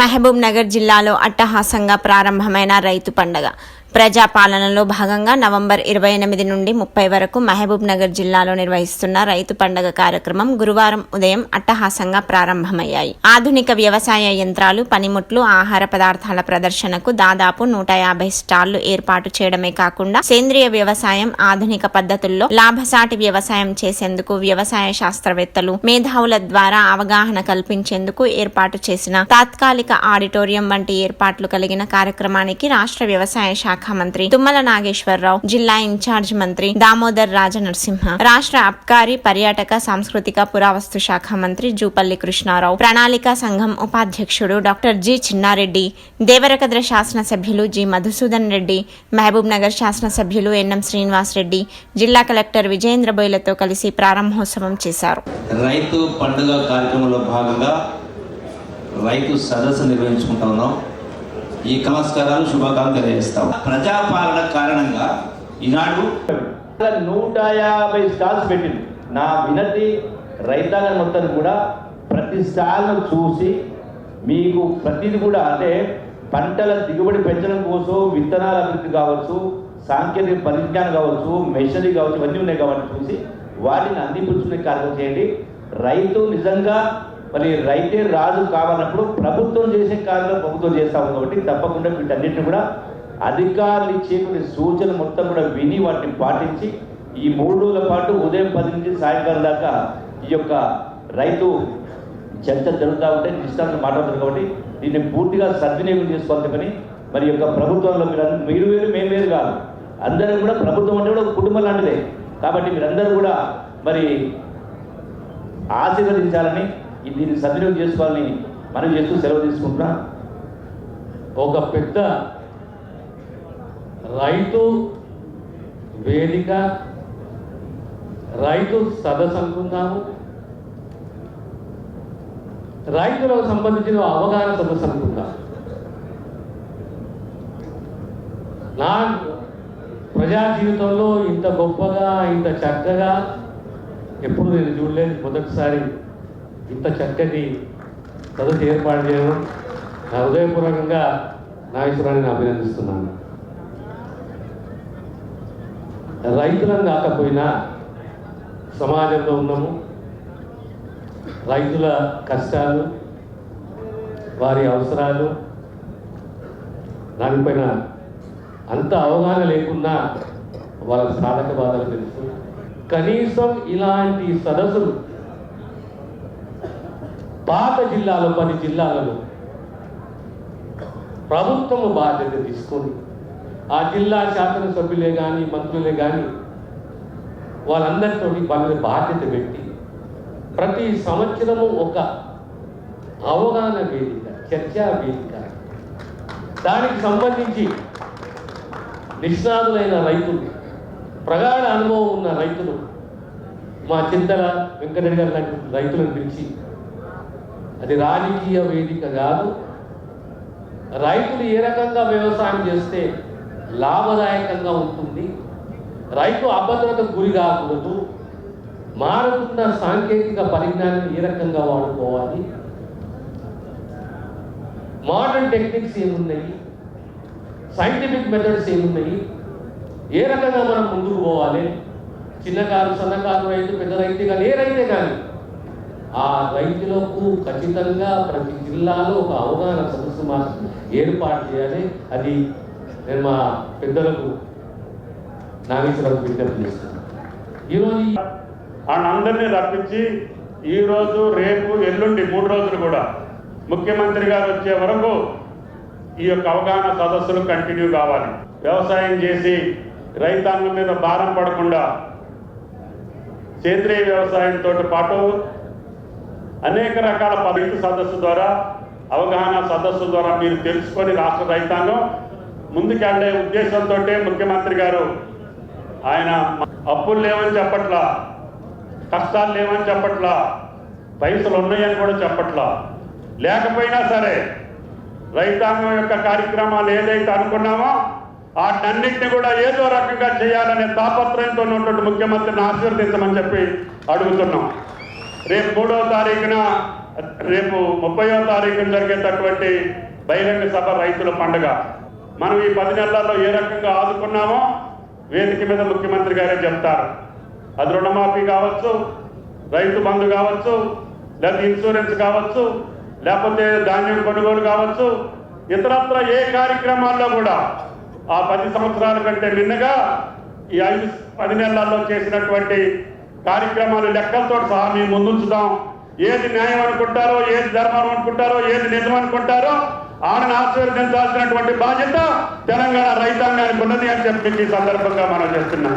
మహబూబ్ నగర్ జిల్లాలో అట్టహాసంగా ప్రారంభమైన రైతు పండగ. ప్రజాపాలనలో భాగంగా నవంబర్ ఇరవై ఎనిమిది నుండి ముప్పై వరకు మహబూబ్ నగర్ జిల్లాలో నిర్వహిస్తున్న రైతు పండగ కార్యక్రమం గురువారం ఉదయం అట్టహాసంగా ప్రారంభమయ్యాయి. ఆధునిక వ్యవసాయ యంత్రాలు పనిముట్లు ఆహార పదార్థాల ప్రదర్శనకు దాదాపు నూట యాభై స్టాళ్ళు ఏర్పాటు చేయడమే కాకుండా సేంద్రియ వ్యవసాయం ఆధునిక పద్ధతుల్లో లాభసాటి వ్యవసాయం చేసేందుకు వ్యవసాయ శాస్త్రవేత్తలు మేధావుల ద్వారా అవగాహన కల్పించేందుకు ఏర్పాటు చేసిన తాత్కాలిక ఆడిటోరియం వంటి ఏర్పాట్లు కలిగిన కార్యక్రమానికి రాష్ట్ర వ్యవసాయ శాఖ మంత్రి తుమ్మల నాగేశ్వరరావు జిల్లా ఇన్ఛార్జ్ మంత్రి దామోదర్ రాజనరసింహ రాష్ట్ర అబ్కారీ పర్యాటక సాంస్కృతిక పురావస్తు శాఖ మంత్రి జూపల్లి కృష్ణారావు ప్రణాళిక సంఘం ఉపాధ్యక్షుడు డాక్టర్ జి చిన్నారెడ్డి దేవరకద్ర శాసనసభ్యులు జి మధుసూదన్ రెడ్డి మహబూబ్ నగర్ శాసనసభ్యులు ఎన్ఎం శ్రీనివాస్ రెడ్డి జిల్లా కలెక్టర్ విజయేంద్ర బొయ్లతో కలిసి ప్రారంభోత్సవం చేశారు. రైతు పండుగ కార్యక్రమంలో భాగంగా రైతు సదస్సు నిర్వహించుకుంటా ఉన్నాం. ఈ నమస్కారాలు శుభాకాంక్షలు తెలియజేస్తాం. ప్రజాపాలన కారణంగా ఈనాడు నూట యాభై స్టాల్స్ పెట్టింది. నా వినతి రైతాంగం మొత్తం కూడా ప్రతి స్టాల్ను చూసి మీకు ప్రతిది కూడా అంటే పంటల దిగుబడి పెంచడం కోసం విత్తనాల అభివృద్ధి కావచ్చు సాంకేతిక పరిజ్ఞానం కావచ్చు మెషినరీ కావచ్చు ఇవన్నీ ఉన్నాయి కాబట్టి చూసి వాటిని అందిపుచ్చుకునే కార్యక్రమం చేయండి. రైతు నిజంగా మరి రైతే రాజు కావాలన్నప్పుడు ప్రభుత్వం చేసే కార్యక్రమం ప్రభుత్వం చేస్తా ఉంది కాబట్టి తప్పకుండా వీటన్నిటిని కూడా అధికారులు ఇచ్చే కొన్ని సూచనలు మొత్తం కూడా విని వాటిని పాటించి ఈ మూడు రోజుల పాటు ఉదయం పది నుంచి సాయంకాలం దాకా ఈ యొక్క రైతు చర్చ జరుగుతూ ఉంటే నిష్ఠాంతం మాట్లాడుతుంది కాబట్టి దీన్ని పూర్తిగా సద్వినియోగం చేసుకోవాలి పని. మరి యొక్క ప్రభుత్వంలో మీరు మీరు వేరు మేము వేరు కాదు. అందరూ కూడా ప్రభుత్వం అంటే కూడా కుటుంబం లాంటిదే. కాబట్టి మీరందరూ కూడా మరి ఆశీర్వదించాలని దీన్ని సద్వినియోగం చేసుకోవాలని మనం చేస్తూ సెలవు తీసుకుంటున్నా. ఒక పెద్ద రైతు వేదిక రైతు సదస్సు అనుకుందాము రైతులకు సంబంధించిన అవగాహన సదస్సు అనుకుందాం నా ప్రజా జీవితంలో ఇంత గొప్పగా ఇంత చక్కగా ఎప్పుడు నేను చూడలేదు. మొదటిసారి ఇంత చక్కటి సదస్సు ఏర్పాటు చేయడం నా హృదయపూర్వకంగా నాగేశ్వరాన్ని అభినందిస్తున్నాను. రైతులను కాకపోయినా సమాజంలో ఉన్నాము. రైతుల కష్టాలు వారి అవసరాలు దానిపైన అంత అవగాహన లేకున్నా వాళ్ళ సాధక బాధలు తెలుసు. కనీసం ఇలాంటి సదస్సులు పాత జిల్లాలో పది జిల్లాలలో ప్రభుత్వము బాధ్యత తీసుకొని ఆ జిల్లా శాసనసభ్యులే కానీ మంత్రులే కానీ వాళ్ళందరితో వాళ్ళని బాధ్యత పెట్టి ప్రతి సంవత్సరము ఒక అవగాహన వేదిక చర్చా వేదిక. దానికి సంబంధించి నిష్ణాతులైన రైతులు ప్రగాఢ అనుభవం ఉన్న రైతులు మా చింతల వెంకటరెడ్డి గారు లాంటి రైతులను పిలిచి అది రాజకీయ వేదిక కాదు. రైతులు ఏ రకంగా వ్యవసాయం చేస్తే లాభదాయకంగా ఉంటుంది? రైతు అభద్రతకు గురి కాకూడదు. మారుతున్న సాంకేతిక పరిజ్ఞానం ఏ రకంగా వాడుకోవాలి? మోడర్న్ టెక్నిక్స్ ఏమున్నాయి? సైంటిఫిక్ మెథడ్స్ ఏమున్నాయి? ఏ రకంగా మనం ముందుకు పోవాలి? చిన్నకారు సన్నకారు రైతు పెద్ద రైతు కానీ ఏ రైతే కానీ ఆ రైతులకు ఖచ్చితంగా ప్రతి జిల్లాలో ఒక అవగాహన సదస్సు మా ఏర్పాటు చేయాలి. అది నేను మా పెద్దలకు నాగేశ్వరరావు విజ్ఞప్తి చేస్తున్నాను. ఈరోజు వాళ్ళందరినీ రప్పించి ఈ రోజు రేపు ఎల్లుండి మూడు రోజులు కూడా ముఖ్యమంత్రి గారు వచ్చే వరకు ఈ యొక్క అవగాహన సదస్సులు కంటిన్యూ కావాలి. వ్యవసాయం చేసి రైతాంగం మీద భారం పడకుండా సేంద్రియ వ్యవసాయంతో పాటు అనేక రకాల రైతు సదస్సు ద్వారా అవగాహన సదస్సు ద్వారా మీరు తెలుసుకొని రాష్ట్ర రైతాంగం ముందుకెళ్ళే ఉద్దేశంతో ముఖ్యమంత్రి గారు ఆయన అప్పులు లేవని చెప్పట్లా కష్టాలు లేవని చెప్పట్లా పైసలు ఉన్నాయని కూడా చెప్పట్లా. లేకపోయినా సరే రైతాంగం యొక్క కార్యక్రమాలు ఏదైతే అనుకున్నామో వాటన్నిటిని కూడా ఏదో రకంగా చేయాలనే తాపత్రయంతో ఉన్నటువంటి ముఖ్యమంత్రిని ఆశీర్వదించమని చెప్పి అడుగుతున్నాం. రేపు మూడవ తారీఖున రేపు ముప్పయో తారీఖున జరిగేటటువంటి బహిరంగ సభ రైతుల పండుగ. మనం ఈ పది నెలల్లో ఏ రకంగా ఆదుకున్నామో వేదిక మీద ముఖ్యమంత్రి గారే చెప్తారు. అది రుణమాఫీ కావచ్చు రైతు బంధు కావచ్చు లేదా ఇన్సూరెన్స్ కావచ్చు లేకపోతే ధాన్యం కొనుగోలు కావచ్చు ఇతరత్ర ఏ కార్యక్రమాల్లో కూడా ఆ పది సంవత్సరాల కంటే నిన్నగా ఈ ఐదు పది నెలల్లో చేసినటువంటి కార్యక్రమాలు లెక్కలతో సహా మేము ముందుంచుదాం ఏది న్యాయం అనుకుంటారో ఏది ధర్మం అనుకుంటారో ఏది నిజం అనుకుంటారో ఆమెను ఆశీర్వదించాల్సినటువంటి బాధ్యత తెలంగాణ రైతాంగానికి ఉన్నది అని చెప్పి ఈ సందర్భంగా మనం చేస్తున్నాం.